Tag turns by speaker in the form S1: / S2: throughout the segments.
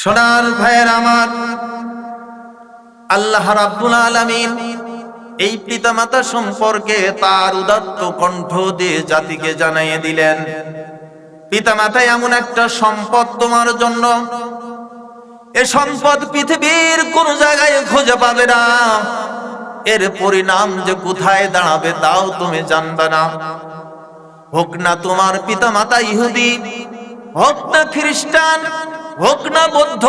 S1: সোনার ভাইয়ের আমার, আল্লাহ রাব্বুল আলামিন এই পিতামাতা সম্পর্কে তার উদাত্ত কণ্ঠ দিয়ে জাতিকে জানাইয়ে দিলেন। পিতামাতা এমন একটা সম্পদ তোমার জন্য, এ সম্পদ পৃথিবীর কোন জায়গায় খুঁজে পাবে না। এর পরিণাম যে কোথায় দাঁড়াবে তাও তুমি জানবে না। হোক না তোমার পিতামাতা ইহুদি, হোক না খ্রিস্টান হোক না বৌদ্ধ,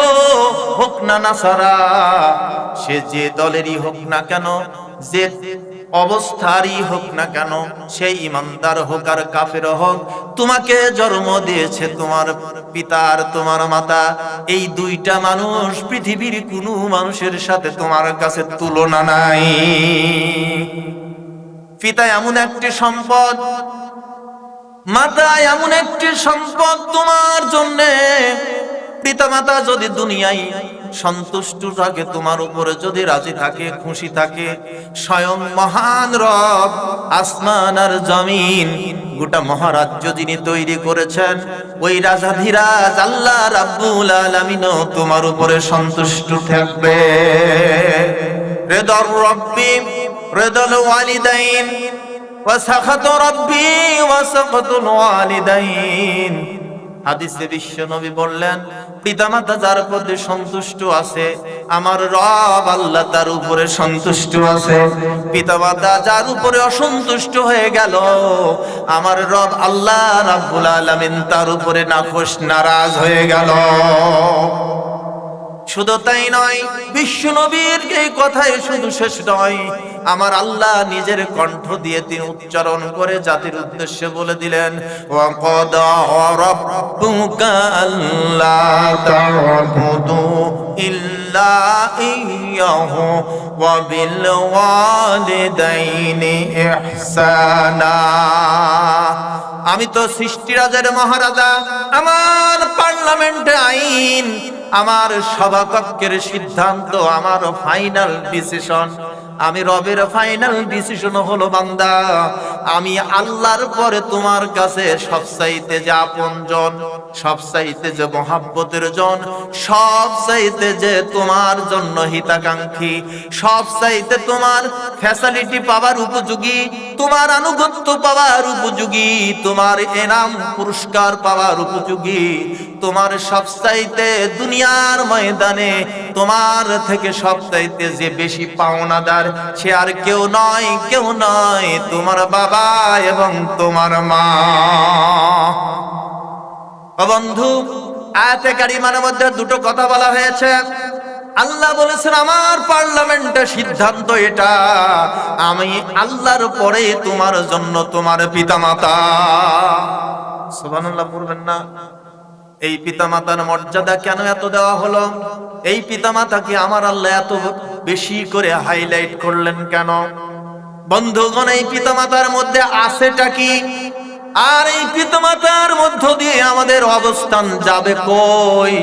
S1: হোক না না নাসারা, সে যে দলেরই হোক না কেন, যে অবস্থারই হোক না কেন সেই ইমানদার হোক আর কাফের হোক, তোমাকে জন্ম দিয়েছে তোমার পিতার তোমার মাতা। এই দুইটা মানুষ পৃথিবীর কোনো মানুষের সাথে তোমার কাছে তুলনা নাই। পিতা এমন একটি সম্পদ, মাতা এমন একটি সম্পদ তোমার জন্যে পিতামাতা যদি দুনিয়ায় সন্তুষ্ট থাকে, তোমার উপরে যদি রাজি থাকে, খুশি থাকে, স্বয়ং মহান রব, আসমান আর জমিন, গোটা মহারাজ্য যিনি তৈরি করেছেন, ওই রাজা ধীরাজ আল্লাহ রাব্বুল আলামিনও তোমার উপরে সন্তুষ্ট থাকবে। রেদর রব্বি, রেদল ওয়ালিদাইন, ওয়া সাখাত রব্বি, ওয়া সাখাতুল ওয়ালিদাইন। হাদিসে বিশ্ব নবী বললেন, পিতামাতা যার প্রতি সন্তুষ্ট আছে, আমার রব আল্লাহ তার উপরে সন্তুষ্ট আছে। পিতামাতা যার উপরে অসন্তুষ্ট হয়ে গেল, আমার রব আল্লাহ রাব্বুল আলামিন তার উপরে নাখোশ, নারাজ হয়ে গেল। শুধু তাই নয়, বিশ্ব নবীর এই কথাই শুধু শেষ নয়। আমার আল্লাহ নিজের কণ্ঠ দিয়ে তিনি উচ্চারণ করে জাতির উদ্দেশ্যে বলে দিলেন আমি তো সৃষ্টিরাজের মহারাজা, আমার পার্লামেন্টে আইন আমার সভাকক্ষের সিদ্ধান্ত, আমার ফাইনাল ডিসিশন আমি রবের ফাইনাল ডিসিশন হলো বান্দা, আমি আল্লাহর পরে তোমার কাছে সবচাইতে যে আপন জন, সবচাইতে যে মহাব্বতের জন, সবচাইতে যে তোমার জন্য হিতাকাঙ্ক্ষী, সবচাইতে তোমার ফ্যাসিলিটি পাওয়ার উপযোগী, তোমার আনুগত্য পাওয়ার উপযোগী, তোমার এনাম পুরস্কার পাওয়ার উপযোগী তোমার সবচাইতে দুনিয়ার ময়দানে, তোমার থেকে সবচাইতে যে বেশি পাওনাদার সে আর কেউ নয় কেউ নয়, তোমার বাবা এবং তোমার মা। বন্ধু, আয়াতে কারিমার মধ্যে দুটো কথা বলা হয়েছে। আল্লাহ বলেছেন, আমার পার্লামেন্টের সিদ্ধান্ত এটা, আমি আল্লাহর পরে তোমার জন্য তোমার পিতামাতা। সুবহানাল্লাহ, পড়বেন না। এই পিতামাতার মর্যাদা কেন এত দেওয়া হলো? এই পিতামাতাকে আমার আল্লাহ এত বেশি করে হাইলাইট করলেন কেন? বন্ধুগণ, এই পিতামাতার মধ্যে আছেটা কি? আর এই পিতামাতার মধ্য দিয়ে আমাদের অবস্থান যাবে কই?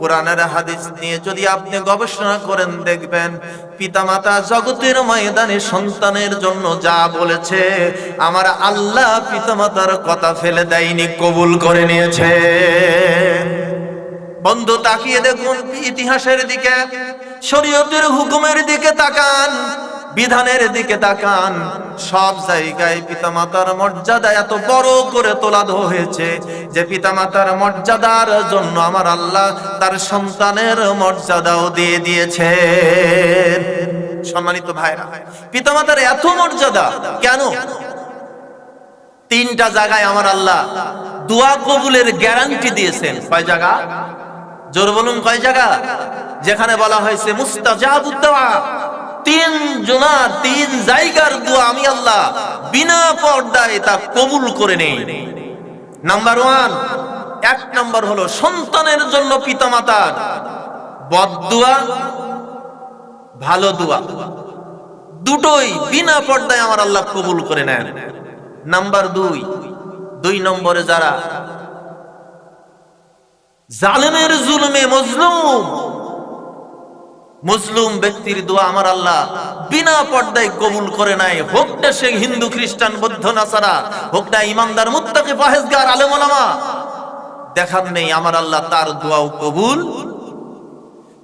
S1: কোরআনের হাদিস নিয়ে যদি আপনি গবেষণা করেন, দেখবেন পিতামাতা জগতের ময়দানে সন্তানের জন্য যা বলেছে, আমার আল্লাহ পিতামাতার কথা ফেলে দেয়নি, কবুল করে নিয়েছে। বন্ধু, তাকিয়ে দেখুন ইতিহাসের দিকে, শরীয়তের হুকুমের দিকে তাকান। বিধানের দিকে তাকান। সব জায়গায় পিতামাতার মর্যাদা এত বড় করে তোলা হয়েছে যে পিতামাতার মর্যাদার জন্য আমার আল্লাহ তার সন্তানের মর্যাদাও দিয়ে দিয়েছে সম্মানিত ভাইরা, পিতামাতার এত মর্যাদা, কেন? তিনটা জায়গায় আমার আল্লাহ দোয়া কবুলের গ্যারান্টি দিয়েছেন। কয় জায়গা? জোর বলুন কয় জায়গা? যেখানে বলা হয়েছে মুস্তাজাবুদ্দোয়া তিন জোনা তিন জায়গার দোয়া আমি আল্লাহ বিনা পর্দায় তা কবুল করে নেই। নাম্বার ওয়ান, এক নাম্বার হলো সন্তানের জন্য পিতামাতার বদদুয়া ভালো দোয়া। দুটোই বিনা পর্দায় আমার আল্লাহ কবুল করে নেন। নাম্বার দুই দুই নম্বরে যারা জালেমের জুলমে মজলুম মুসলিম ব্যক্তির দোয়া আমার আল্লাহ। বিনা পর্দায় কবুল করে নাই। হোক না সে হিন্দু, খ্রিস্টান, বৌদ্ধ, নাসারা, হোক না ইমানদার, মুত্তাকি ফাহেজগার আলেম দেখার নেই, আমার আল্লাহ তার দোয়াও কবুল।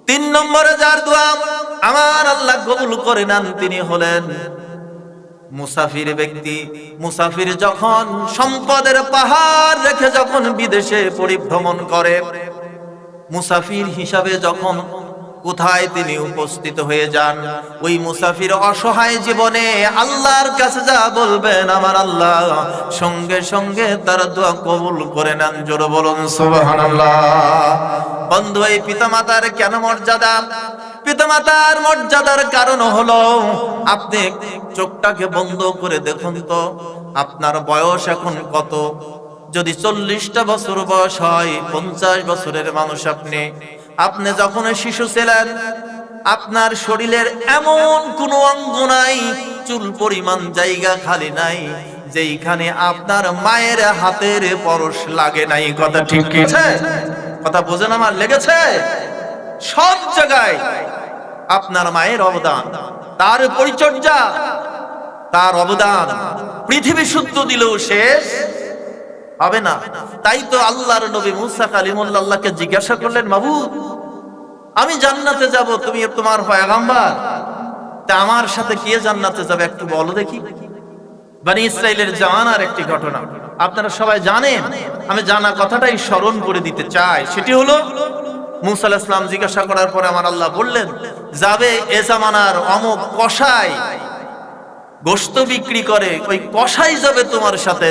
S1: তিন নম্বরে যার দোয়া আমার আল্লাহ কবুল করে নেন, তিনি হলেন মুসাফির ব্যক্তি। মুসাফির যখন সম্পদের পাহাড় রেখে যখন বিদেশে পরিভ্রমণ করে, মুসাফির হিসাবে যখন কোথায় তিনি উপস্থিত হয়ে যান? ওই মুসাফির অসহায় জীবনে আল্লাহর কাছে যা বলবেন আমার আল্লাহ। সঙ্গে সঙ্গে তার দোয়া কবুল করে নেন, জোর বলুন বন্ধু, এই পিতামাতার কেন মর্যাদা? পিতামাতার মর্যাদার কারণ হলো, আপনি চোখটাকে বন্ধ করে দেখুন তো, আপনার বয়স এখন কত? যদি চল্লিশটা বছর বয়স হয়, পঞ্চাশ বছরের মানুষ আপনি। আপনি যখন শিশু ছিলেন, আপনার শরীরের এমন কোনো অঙ্গ নাই, চুল পরিমাণ জায়গা খালি নাই, যেইখানে আপনার মায়ের হাতের পরশ লাগে নাই। কথা ঠিক কথা বোঝেন আমার? লেগেছে? সব জায়গায় আপনার মায়ের অবদান, তার পরিচর্যা, তার অবদান, পৃথিবী শুদ্ধ দিলেও শেষ। হবে না। তাই তো আল্লাহর নবী মুসা কালিমুল্লাহ আল্লাহকে জিজ্ঞাসা করলেন, মাবুদ, আমি জান্নাতে যাব, তুমি তোমার পয়গাম্বার। তা আমার সাথে কে জান্নাতে যাবে একটু বলো দেখি। বানি ইসরায়েলের জানার একটি ঘটনা। আপনারা সবাই জানেন, আমি জানা কথাটাই স্মরণ করে দিতে চাই। সেটি হলো, মুসা আলাইহিস সালাম জিজ্ঞাসা করার পরে আমার আল্লাহ বললেন, যাবে এ জামানার অমুক কষাই গোস্ত বিক্রি করে, ওই কষাই যাবে তোমার সাথে।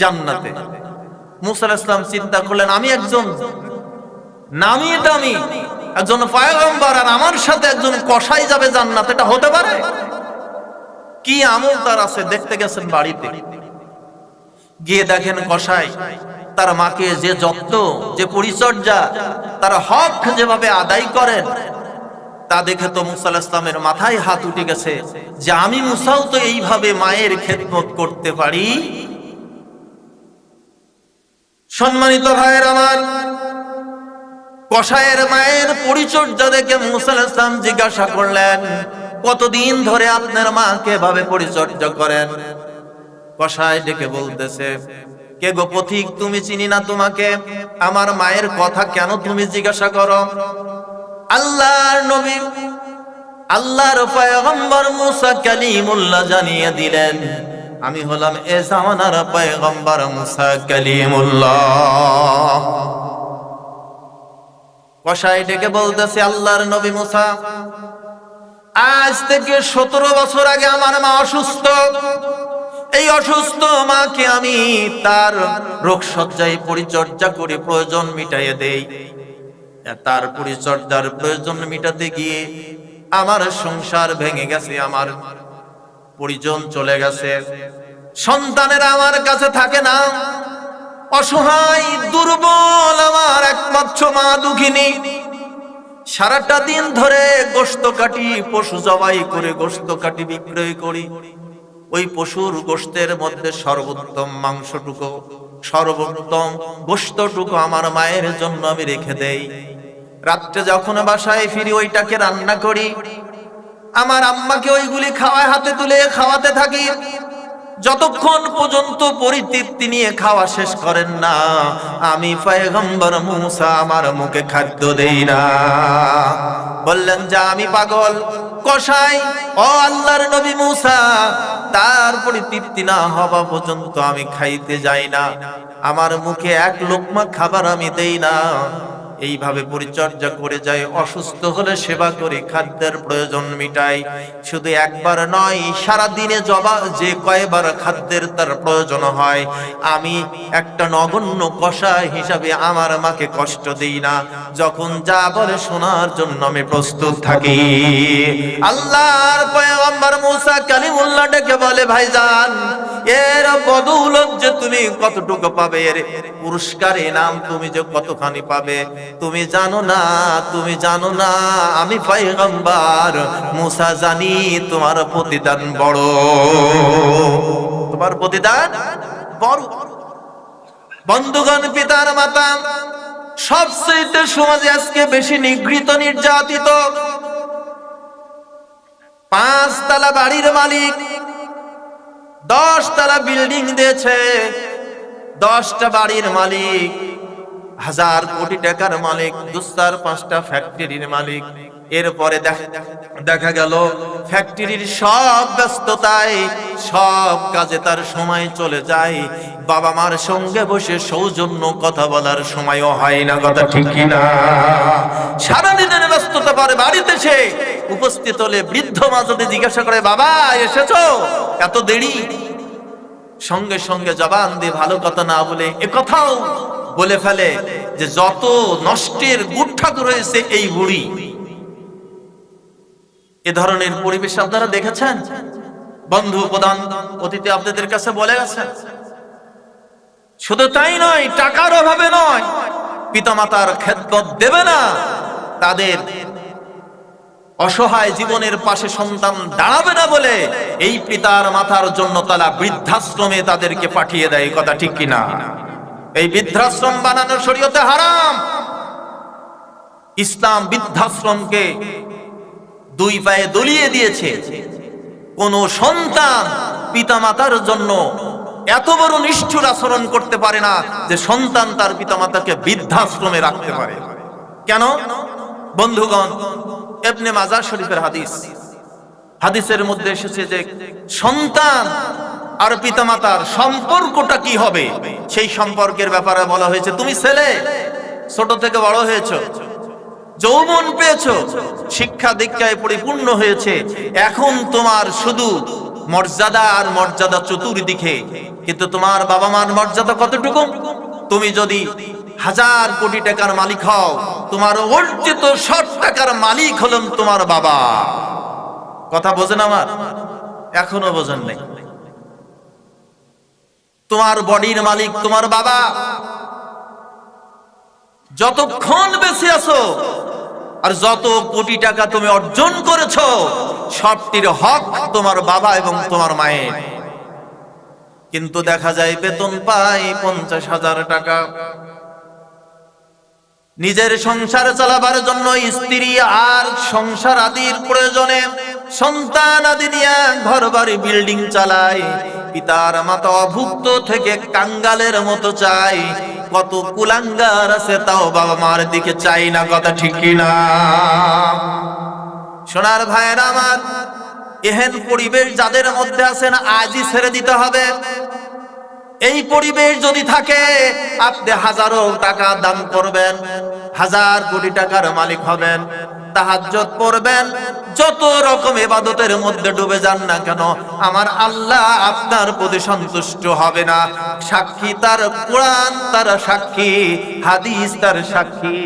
S1: জান্নাতে। মুসা আলাইহিস সালাম চিন্তা করলেন, আমি একজন নামি দামি, একজন পয়গম্বর, আর আমার সাথে একজন কষাই যাবে জান্নাত, এটা হতে পারে? কি আমল তার আছে? দেখতে গেছেন বাড়িতে। গিয়ে দেখেন কষাই তার মাকে যে যত্ন, যে পরিচর্যা, তার হক যেভাবে আদায় করেন, তা দেখে তো মুসা ইসলামের মাথায় হাত উঠে গেছে যে আমি মুসাও তো এইভাবে মায়ের খেদমত করতে পারি? সম্মানিত ভাইয়ের আমার কষায়ের মায়ের পরিচর্যা দেখে মুসা আলাহিস ইসলাম জিজ্ঞাসা করলেন, কতদিন ধরে আপনার মাকে ভাবে পরিচর্যা করেন? কষায় ডেকে বলতেছে, কে গো পথিক, তুমি চিনি না তোমাকে? আমার মায়ের কথা কেন তুমি জিজ্ঞাসা করো? আল্লাহর নবী, আল্লাহর পয়গম্বর মুসা কালিমুল্লাহ জানিয়ে দিলেন আমি হলাম এ জামানার পয়গম্বর মুসা কালিমুল্লাহ। কষাই ডেকে বলতেছে, আল্লাহর নবী মুসা, আজ থেকে সতেরো বছর আগে আমার মা অসুস্থ। এই অসুস্থ মাকে আমি তার রোগ সজ্জায় পরিচর্যা করে প্রয়োজন মিটাইয়ে দেই। তার পরিচর্যার প্রয়োজন মিটাতে গিয়ে আমার সংসার ভেঙে গেছে, আমার পরিজন চলে গেছে। সন্তানেরা আমার কাছে থাকে না। অসহায়, দুর্বল আমার একমাত্র মা দুঃখিনী। সারাটা দিন ধরে গোস্ত কাটি, পশু জবাই করে গোস্ত কাটি বিক্রয় করি। ওই পশুর গোস্তের মধ্যে সর্বোত্তম মাংসটুকু, সর্বোত্তম গোস্তটুকু আমার মায়ের জন্য আমি রেখে দেই। রাত্রে যখন বাসায় ফিরি, ওইটাকে রান্না করি। আমার আম্মাকে ওইগুলি খাওয়ায় হাতে তুলে খাওয়াতে থাকি। যতক্ষণ পর্যন্ত পরিতৃপ্তি নিয়ে খাওয়া শেষ করেন না, আমি পয়গম্বর মুসা আমার মুখে খাদ্য দেই না। বললেন, যা, আমি পাগল কষাই ও আল্লাহর নবী মুসা, তার পরিতৃপ্তি না হওয়া পর্যন্ত আমি খাইতে যাই না। আমার মুখে এক লোকমা খাবার আমি দেই না। এইভাবে পরিচর্যা করে যায়, অসুস্থ হলে সেবা করে, খাদ্যের প্রয়োজন মিটাই শুধু একবার নয় সারা দিনে জবা, যে কয়বার খাদ্যের তার প্রয়োজন হয়। আমি একটা নগণ্য কষা হিসাবে আমার মাকে কষ্ট দিই না। যখন যা বলে শোনার জন্য আমি প্রস্তুত থাকি। আল্লাহর পয়গম্বর মুসা কালিমুল্লাহ ডেকে বলে, ভাইজান এর বদৌলত যে তুমি কতটুকু পাবে? এর পুরস্কার নাম তুমি যে কতখানি পাবে? তুমি জানো না, তুমি জানো না, আমি পয়গম্বর। মুসা জানি তোমার প্রতিদান বড়। তোমার প্রতিদান বড়। বন্ধুগণ, পিতার মাতা সবচেয়ে সমাজে আজকে বেশি নিগৃহীত, নির্যাতিত পাঁচ তালা বাড়ির মালিক দশ তালা বিল্ডিং দিয়েছে। দশটা বাড়ির মালিক, হাজার কোটি টাকার মালিক দুস্তার পাঁচটা ফ্যাক্টরির মালিক। এরপরে দেখা গেল ফ্যাক্টরির সব ব্যস্ততায়, সব কাজে তার সময় চলে যায়। বাবা মার সঙ্গে বসে সৌজন্য কথা বলার সময়ও হয় না, কথা ঠিক না সারাদিনের ব্যস্ততা পরে বাড়িতে সে উপস্থিত হলে বৃদ্ধ মা যদি জিজ্ঞাসা করে, বাবা, এসেছ? এত দেরি? সঙ্গে সঙ্গে জবান দিয়ে ভালো কথা না বলে এ কথাও বলে ফেলে যে যত নষ্টের গুঠাকুর রয়েছে এই বুড়ি। এ ধরনের পরিবেশ আপনারা দেখেছেন? বন্ধু প্রধান অতীতে আপনাদের কাছে বলে গেছেন। শুধু তাই নয়, টাকার অভাবে নয়, পিতামাতার খেদমত দেবে না, তাদের অসহায় জীবনের পাশে সন্তান দাঁড়াবে না বলে এই পিতার মাথার জন্য তারা বৃদ্ধাশ্রমে তাদেরকে পাঠিয়ে দেয় কথা ঠিক কিনা? এই বৃদ্ধাশ্রম বানানোর শরীয়তে হারাম। ইসলাম বৃদ্ধাশ্রমকে দুই পায়ে দলিয়ে দিয়েছে। কোন সন্তান পিতামাতার জন্য এত বড় নিষ্ঠুর আচরণ করতে পারে না যে সন্তান তার পিতামাতাকে বৃদ্ধাশ্রমে রাখতে পারে। কেন? বন্ধুগণ এবনে মাজার শরীফের হাদিস। হাদিসের মধ্যে এসেছে যে সন্তান আর পিতামাতার সম্পর্কটা কি হবে? সেই সম্পর্কের ব্যাপারে বলা হয়েছে, তুমি ছেলে, ছোট থেকে বড় হয়েছো, যৌবন পেয়েছ, শিক্ষা দীক্ষায় পরিপূর্ণ হয়েছে, এখন তোমার শুধু মর্যাদা আর মর্যাদা চতুর্দিকে, কিন্তু তোমার বাবা মার মর্যাদা কতটুকু? তুমি যদি হাজার কোটি টাকার মালিক হও। তোমার অর্জিত ষাট টাকার মালিক হলেন তোমার বাবা। কথা বোঝেন আমার? এখনও বোঝেন নেই। তোমার বডির মালিক তোমার বাবা। যতক্ষণ বেঁচে আছো আর যত কোটি টাকা তুমি অর্জন করেছ, সবটির হক তোমার বাবা এবং তোমার মায়ের। কিন্তু দেখা যায় বেতন পাই পঞ্চাশ হাজার টাকা। নিজের সংসার চালাবার জন্য স্ত্রী আর সংসার আদির প্রয়োজনে সন্তান আদি নিয়ে ঘর বাড়ি বিল্ডিং চালায়। পিতার মাতা অভুক্ত থেকে কাঙ্গালের মতো চাই কত কুলাঙ্গার আছে তাও বাবা মার দিকে চাই না, কথা ঠিক না সোনার ভাইয়ের আমার, এহেন পরিবেশ যাদের মধ্যে আছে না আজই ছেড়ে দিতে হবে। এই পরিবেশ যদি থাকে, আপনি হাজারো টাকা দান করবেন, হাজার কোটি টাকার মালিক হবেন তাহাজ্জত যত রকম এবাদতের মধ্যে ডুবে যান না কেন, আমার আল্লাহ আপনার প্রতি সন্তুষ্ট হবে না। সাক্ষী তার কোরআন, তার সাক্ষী, হাদিস তার সাক্ষী।